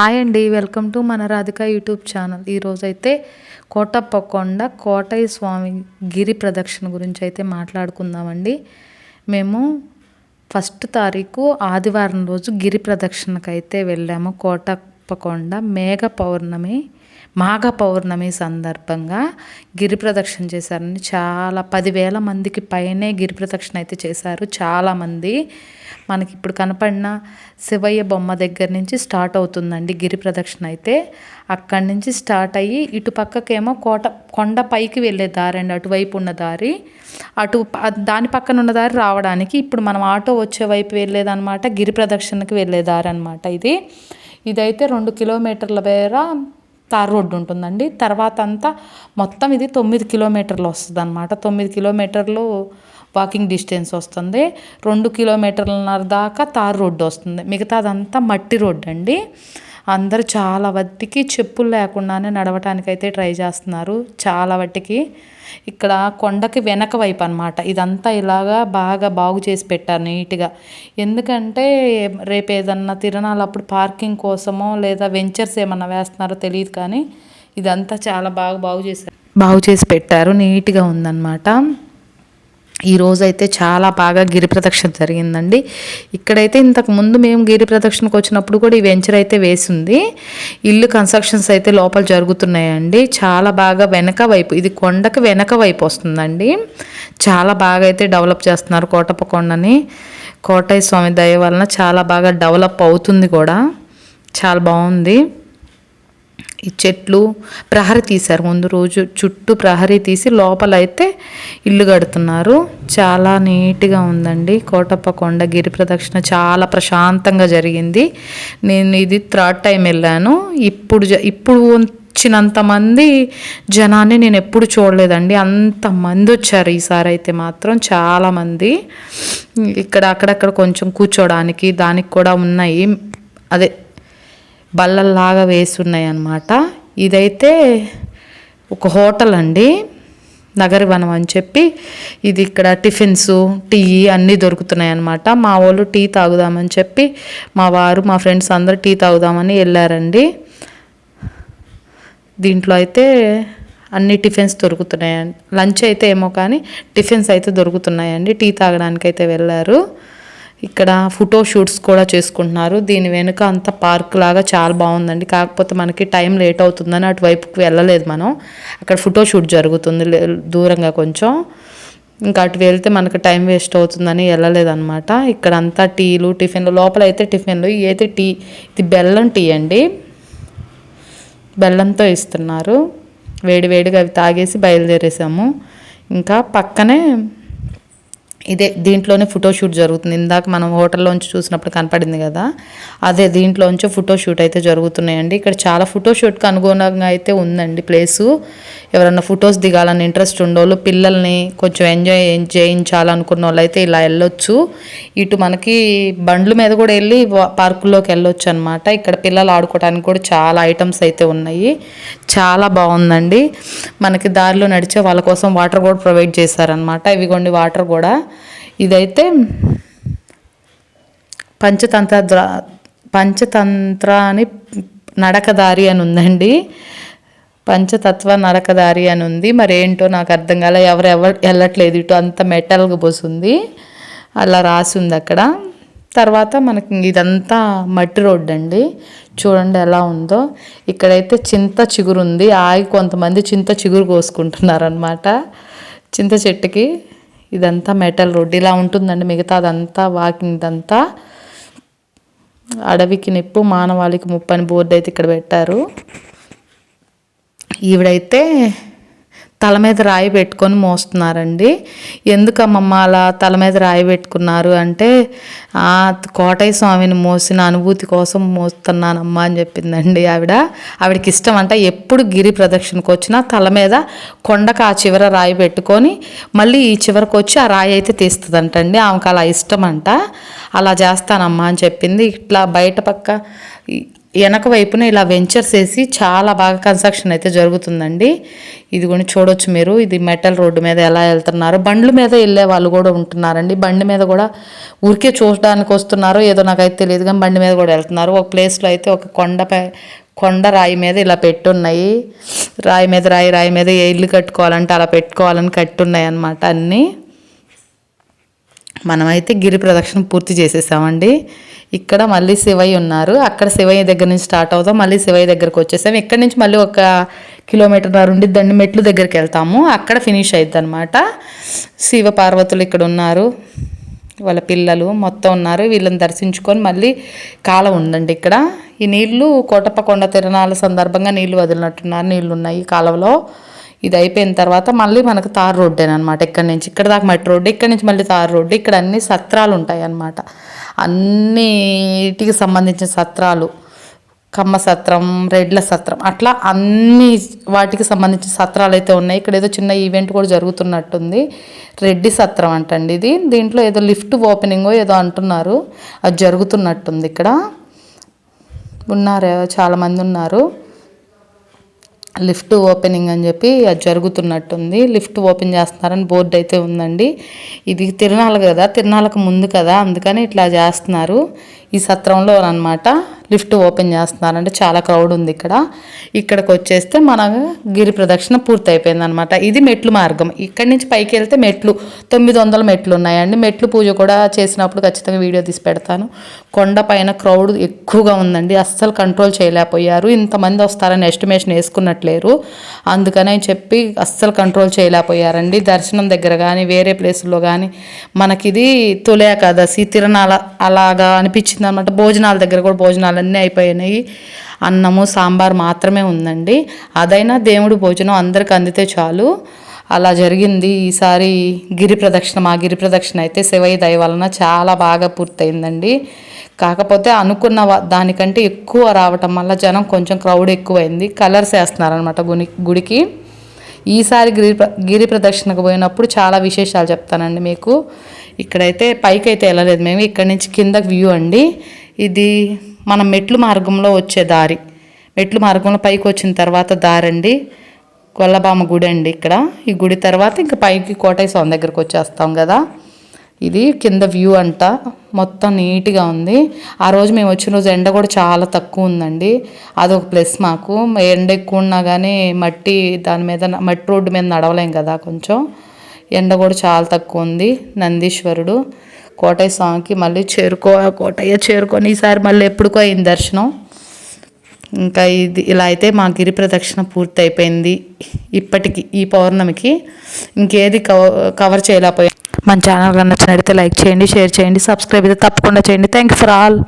Hi అండి welcome to మన Radhika YouTube channel. ఈరోజైతే అయితే కోటప్పకొండ కోటయ్య స్వామి గిరి ప్రదక్షిణ గురించి అయితే మాట్లాడుకుందామండి. మేము ఫస్ట్ తారీఖు ఆదివారం రోజు గిరి ప్రదక్షిణకైతే వెళ్ళాము. కోట తప్పకుండా మేఘ పౌర్ణమి మాఘ పౌర్ణమి సందర్భంగా గిరి ప్రదక్షిణ చేశారండి. చాలా పదివేల మందికి పైనే గిరి ప్రదక్షిణ అయితే చేశారు. చాలామంది మనకి ఇప్పుడు కనపడిన శివయ్య బొమ్మ దగ్గర నుంచి స్టార్ట్ అవుతుందండి గిరి ప్రదక్షిణ అయితే. అక్కడి నుంచి స్టార్ట్ అయ్యి ఇటు పక్కకేమో కోట కొండ పైకి వెళ్ళే దారి అండి. అటువైపు ఉన్న దారి అటు దాని పక్కన ఉన్న దారి రావడానికి ఇప్పుడు మనం ఆటో వచ్చే వైపు వెళ్ళేదన్నమాట గిరి ప్రదక్షిణకి వెళ్ళే దారి అనమాట ఇది. ఇదైతే రెండు కిలోమీటర్ల మేర తార్ రోడ్డు ఉంటుందండి. తర్వాత అంతా మొత్తం ఇది తొమ్మిది కిలోమీటర్లు వస్తుంది అనమాట తొమ్మిది కిలోమీటర్లు వాకింగ్ డిస్టెన్స్ వస్తుంది. రెండు కిలోమీటర్లన్నర దాకా తార్ రోడ్డు వస్తుంది. మిగతాదంతా మట్టి రోడ్డు అండి అందరూ చాలా వట్టికి చెప్పులు లేకుండానే నడవటానికి అయితే ట్రై చేస్తున్నారు చాలా వట్టికి. ఇక్కడ కొండకి వెనక వైపు అనమాట ఇదంతా ఇలాగా బాగా బాగు చేసి పెట్టారు నీట్గా. ఎందుకంటే రేపు ఏదన్నా తిరణాలు అప్పుడు పార్కింగ్ కోసమో లేదా వెంచర్స్ ఏమన్నా వేస్తున్నారో తెలియదు కానీ ఇదంతా చాలా బాగా బాగు చేశారు. బాగు చేసి పెట్టారు నీట్గా ఉందన్నమాట. ఈ రోజైతే చాలా బాగా గిరి ప్రదక్షిణ జరిగిందండి. ఇక్కడైతే ఇంతకు ముందు మేము గిరి ప్రదక్షిణకు వచ్చినప్పుడు కూడా ఈ వెంచర్ అయితే వేసింది. ఇల్లు కన్స్ట్రక్షన్స్ అయితే లోపల జరుగుతున్నాయండి. చాలా బాగా వెనక వైపు ఇది కొండకి వెనక వైపు వస్తుందండి. చాలా బాగా అయితే డెవలప్ చేస్తున్నారు కోటప్ప కొండని. కోటయ్య స్వామి దయ వలన చాలా బాగా డెవలప్ అవుతుంది కూడా. చాలా బాగుంది. ఈ చెట్లు ప్రహరీ తీశారు. ముందు రోజు చుట్టూ ప్రహరీ తీసి లోపల అయితే ఇల్లు కడుతున్నారు. చాలా నీట్గా ఉందండి. కోటప్ప కొండ గిరి ప్రదక్షిణ చాలా ప్రశాంతంగా జరిగింది. నేను ఇది థర్డ్ టైం వెళ్ళాను. ఇప్పుడు జ- ఇప్పుడు వచ్చినంతమంది జనాన్ని నేను ఎప్పుడు చూడలేదండి. అంత మంది వచ్చారు ఈసారి అయితే మాత్రం చాలామంది ఇక్కడ అక్కడక్కడ కొంచెం కూర్చోడానికి దానికి కూడా ఉన్నాయి. అదే బల్లల్లాగా వేసి ఉన్నాయి అన్నమాట ఇదైతే ఒక హోటల్ అండి. నగరవనం అని చెప్పి ఇది ఇక్కడ టిఫిన్స్ టీ అన్నీ దొరుకుతున్నాయి అన్నమాట మా వాళ్ళు టీ తాగుదామని చెప్పి మా వారు మా ఫ్రెండ్స్ అందరూ టీ తాగుదామని వెళ్ళారండి. దీంట్లో అయితే అన్ని టిఫిన్స్ దొరుకుతున్నాయండి లంచ్ అయితే ఏమో కానీ టిఫిన్స్ అయితే దొరుకుతున్నాయండి. టీ తాగడానికి అయితే వెళ్ళారు. ఇక్కడ ఫోటో షూట్స్ కూడా చేసుకుంటున్నారు. దీని వెనుక అంత పార్క్ లాగా చాలా బాగుందండి. కాకపోతే మనకి టైం లేట్ అవుతుందని అటువైపుకి వెళ్ళలేదు మనం. అక్కడ ఫోటో షూట్ జరుగుతుంది దూరంగా కొంచెం. ఇంకా అటు వెళ్తే మనకు టైం వేస్ట్ అవుతుందని వెళ్ళలేదన్నమాట. ఇక్కడ అంతా టీలు టిఫిన్లు లోపల అయితే టిఫిన్లు ఇవి అయితే టీ ఇది బెల్లం టీ అండి. బెల్లంతో ఇస్తున్నారు. వేడి వేడిగా అవి తాగేసి బయలుదేరేసాము. ఇంకా పక్కనే ఇదే దీంట్లోనే ఫోటోషూట్ జరుగుతుంది. ఇందాక మనం హోటల్లోంచి చూసినప్పుడు కనపడింది కదా? అదే దీంట్లోంచి ఫోటోషూట్ అయితే జరుగుతున్నాయండి. ఇక్కడ చాలా ఫోటోషూట్కి అనుగుణంగా అయితే ఉందండి ప్లేసు ఎవరన్నా ఫొటోస్ దిగాలని ఇంట్రెస్ట్ ఉండోళ్ళు పిల్లల్ని కొంచెం ఎంజాయ్ చేయించాలనుకున్న వాళ్ళు అయితే ఇలా వెళ్ళొచ్చు. ఇటు మనకి బండ్ల మీద కూడా వెళ్ళి పార్కుల్లోకి వెళ్ళొచ్చు అనమాట ఇక్కడ పిల్లలు ఆడుకోవడానికి కూడా చాలా ఐటమ్స్ అయితే ఉన్నాయి. చాలా బాగుందండి. మనకి దారిలో నడిచే వాళ్ళ కోసం వాటర్ కూడా ప్రొవైడ్ చేశారనమాట ఇవిగోండి వాటర్ కూడా. ఇదైతే పంచతంత్ర ద్ర పంచతంత్ర అని నడకదారి అని ఉందండి. పంచతత్వ నరకదారి అని ఉంది. మరి ఏంటో నాకు అర్థం కాలే ఎవరు ఎవరు వెళ్ళట్లేదు. ఇటు అంత మెటల్గా పోసింది. అలా రాసి ఉంది అక్కడ. తర్వాత మనకి ఇదంతా మట్టి రోడ్డు అండి చూడండి ఎలా ఉందో. ఇక్కడైతే చింత చిగురు ఉంది ఆగి కొంతమంది చింత చిగురు కోసుకుంటున్నారనమాట చింత చెట్టుకి. ఇదంతా మెటల్ రోడ్డు ఇలా ఉంటుందండి మిగతా అదంతా వాకింగ్ ఇదంతా అడవికి నిప్పు మానవాళికి ముప్పని బోర్డు అయితే ఇక్కడ పెట్టారు. ఈవిడైతే తల మీద రాయి పెట్టుకొని మోస్తున్నారండి. ఎందుకమ్మమ్మ అలా తల మీద రాయి పెట్టుకున్నారు అంటే "ఆ, కోటయ్య స్వామిని మోసిన అనుభూతి కోసం మోస్తున్నానమ్మా అని చెప్పిందండి ఆవిడ. ఆవిడకి ఇష్టం అంట ఎప్పుడు గిరి ప్రదక్షిణకు వచ్చినా తల మీద కొండకు ఆ చివర రాయి పెట్టుకొని మళ్ళీ ఈ చివరకు వచ్చి ఆ రాయి అయితే తీస్తుందంటండి. ఆమెకు అలా ఇష్టం అంట. అలా చేస్తానమ్మా అని చెప్పింది. ఇట్లా బయట పక్క వెనక వైపున ఇలా వెంచర్స్ వేసి చాలా బాగా కన్స్ట్రక్షన్ అయితే జరుగుతుందండి. ఇది కూడా చూడొచ్చు మీరు. ఇది మెటల్ రోడ్డు మీద ఎలా వెళ్తున్నారు. బండ్ల మీద వెళ్ళే వాళ్ళు కూడా ఉంటున్నారండి. బండి మీద కూడా ఊరికే చూడడానికి వస్తున్నారు. ఏదో నాకైతే తెలియదు కానీ బండి మీద కూడా వెళ్తున్నారు. ఒక ప్లేస్లో అయితే ఒక కొండపై కొండ రాయి మీద ఇలా పెట్టున్నాయి. రాయి మీద రాయి రాయి మీద ఏ ఇల్లు కట్టుకోవాలంటే అలా పెట్టుకోవాలని కట్టున్నాయి అన్నమాట అన్నీ. మనమైతే గిరి ప్రదక్షిణ పూర్తి చేసేసామండి. ఇక్కడ మళ్ళీ శివయ్య ఉన్నారు. అక్కడ శివయ్య దగ్గర నుంచి స్టార్ట్ అవుతాం. మళ్ళీ శివయ్య దగ్గరకు వచ్చేసాం. ఇక్కడ నుంచి మళ్ళీ ఒక కిలోమీటర్ ఉండిద్దండి మెట్లు దగ్గరికి వెళ్తాము. అక్కడ ఫినిష్ అయింది అనమాట శివ పార్వతులు ఇక్కడ ఉన్నారు. వాళ్ళ పిల్లలు మొత్తం ఉన్నారు. వీళ్ళని దర్శించుకొని మళ్ళీ కాలం ఉందండి ఇక్కడ. ఈ నీళ్ళు కోటప్ప కొండ తిరణాల సందర్భంగా నీళ్ళు వదిలినట్టున్నారు. నీళ్ళు ఉన్నాయి కాలంలో. ఇది అయిపోయిన తర్వాత మళ్ళీ మనకు తార్ రోడ్డేనమాట ఇక్కడ నుంచి ఇక్కడ దాకా మట్టి రోడ్డు ఇక్కడ నుంచి మళ్ళీ తార్ రోడ్డు ఇక్కడ అన్ని సత్రాలు ఉంటాయి అన్నమాట. అన్నిటికి సంబంధించిన సత్రాలు కమ్మ సత్రం రెడ్ల సత్రం అట్లా అన్ని వాటికి సంబంధించిన సత్రాలు అయితే ఉన్నాయి. ఇక్కడ ఏదో చిన్న ఈవెంట్ కూడా జరుగుతున్నట్టుంది. రెడ్డి సత్రం అంటండి ఇది. దీంట్లో ఏదో లిఫ్ట్ ఓపెనింగో ఏదో అంటున్నారు. అది జరుగుతున్నట్టుంది ఇక్కడ. ఉన్నారు? చాలామంది ఉన్నారు. లిఫ్ట్ ఓపెనింగ్ అని చెప్పి అది జరుగుతున్నట్టుంది. లిఫ్ట్ ఓపెన్ చేస్తున్నారని బోర్డు అయితే ఉందండి. ఇది తిరునాళ్ళ కదా తిరునాళ్ళకు ముందు కదా అందుకని ఇట్లా చేస్తున్నారు. ఈ సత్రంలో అనమాట. లిఫ్ట్ ఓపెన్ చేస్తున్నారు అంటే చాలా క్రౌడ్ ఉంది ఇక్కడ. ఇక్కడికి వచ్చేస్తే మన గిరి ప్రదక్షిణ పూర్తయిపోయిందనమాట అనమాట ఇది మెట్లు మార్గం. ఇక్కడి నుంచి పైకి వెళ్తే మెట్లు. తొమ్మిది వందల మెట్లు ఉన్నాయండి. మెట్లు పూజ కూడా చేసినప్పుడు ఖచ్చితంగా వీడియో తీసి పెడతాను. కొండ పైన క్రౌడ్ ఎక్కువగా ఉందండి. అస్సలు కంట్రోల్ చేయలేకపోయారు. ఇంతమంది వస్తారని ఎస్టిమేషన్ వేసుకున్నట్లేరు. అందుకనే చెప్పి అస్సలు కంట్రోల్ చేయలేకపోయారండి. దర్శనం దగ్గర కానీ వేరే ప్లేసుల్లో కానీ మనకిది తొలి ఏకాదశి తిరణాల అలాగా అనిపించింది అనమాట భోజనాల దగ్గర కూడా భోజనాలు అన్నీ అయిపోయినాయి. అన్నము సాంబార్ మాత్రమే ఉందండి. అదైనా దేవుడి భోజనం అందరికి అందితే చాలు. అలా జరిగింది. ఈసారి గిరి ప్రదక్షిణ మా గిరి ప్రదక్షిణ అయితే శివయ్య దయ వలన చాలా బాగా పూర్తయిందండి. కాకపోతే అనుకున్న దానికంటే ఎక్కువ రావటం వల్ల జనం కొంచెం క్రౌడ్ ఎక్కువైంది. కలర్స్ వేస్తున్నారనమాట గుని గుడికి. ఈసారి గిరి గిరి ప్రదక్షిణకు పోయినప్పుడు చాలా విశేషాలు చెప్తానండి మీకు. ఇక్కడైతే పైకి అయితే వెళ్ళలేదు మేము. ఇక్కడ నుంచి కింద వ్యూ అండి. ఇది మన మెట్లు మార్గంలో వచ్చే దారి. మెట్లు మార్గంలో పైకి వచ్చిన తర్వాత దారి అండి గొల్లబామ గుడి అండి ఇక్కడ. ఈ గుడి తర్వాత ఇంకా పైకి కోటయ్య స్వామి దగ్గరికి వచ్చేస్తాం కదా. ఇది కింద వ్యూ అంట. మొత్తం నీట్గా ఉంది. ఆ రోజు మేము వచ్చిన రోజు ఎండ కూడా చాలా తక్కువ ఉందండి. అదొక ప్లస్ మాకు. ఎండ ఎక్కువ ఉన్నా కానీ మట్టి దాని మీద మట్టి రోడ్డు మీద నడవలేం కదా కొంచెం. ఎండ కూడా చాలా తక్కువ ఉంది. నందీశ్వరుడు. కోటయ్య స్వామికి మళ్ళీ చేరుకో కోటయ్య చేరుకొని ఈసారి మళ్ళీ ఎప్పుడుకో అయింది దర్శనం. ఇంకా ఇది ఇలా అయితే మా గిరి ప్రదక్షిణ పూర్తి అయిపోయింది ఇప్పటికి ఈ పౌర్ణమికి. ఇంకేది కవ కవర్ చేయలేకపోయాం. మన ఛానల్ కన్నా నచ్చినట్లయితే లైక్ చేయండి షేర్ చేయండి సబ్స్క్రైబ్ అయితే తప్పకుండా చేయండి. Thank you for all